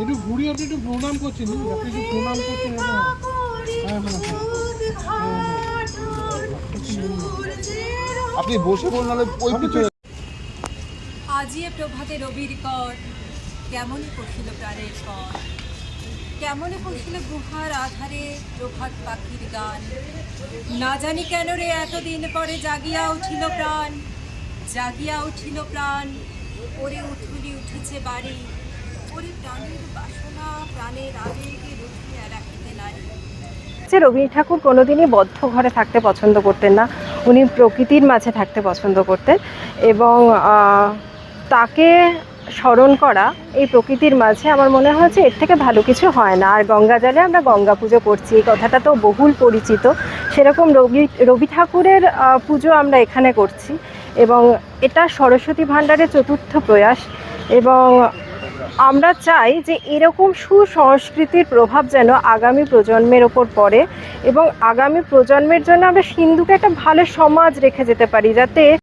একটু ঘুরি আপনি একটু প্রণাম করছেন আপনি একটু প্রণাম করছেন আপনি বসে বলুন নাহলে ওই পিছনে আজি এ প্রভাতে রবির কর কেমনে পশিল প্রাণের পর কেমনে পশিল গুহার আধারে প্রভাত পাখির গান? না জানি কেন রে এতদিন পরে জাগিয়া উঠিল প্রাণ, জাগিয়া উঠিল প্রাণ। ওরে উঠুলি উঠেছে বাড়ি, ওরে প্রাণের বাসনা প্রাণের আবেগে রুখিয়া রাখিতে নারী। যে রবীন্দ্র ঠাকুর কোনোদিনই বদ্ধ ঘরে থাকতে পছন্দ করতেন না, উনি প্রকৃতির মাঝে থাকতে পছন্দ করতেন এবং তাকে স্মরণ করা এই প্রকৃতির মাঝে আমার মনে হয় যে এর থেকে ভালো কিছু হয় না। আর গঙ্গা জলে আমরা গঙ্গা পুজো করছি, এই কথাটা তো বহুল পরিচিত। সেরকম রবি রবি ঠাকুরের পুজো আমরা এখানে করছি এবং এটা সরস্বতী ভাণ্ডারের চতুর্থ প্রয়াস এবং আমরা চাই যে এরকম সুসংস্কৃতির প্রভাব যেন আগামী প্রজন্মের ওপর পড়ে এবং আগামী প্রজন্মের জন্য আমরা সিন্ধুকে একটা ভালো সমাজ রেখে যেতে পারি যাতে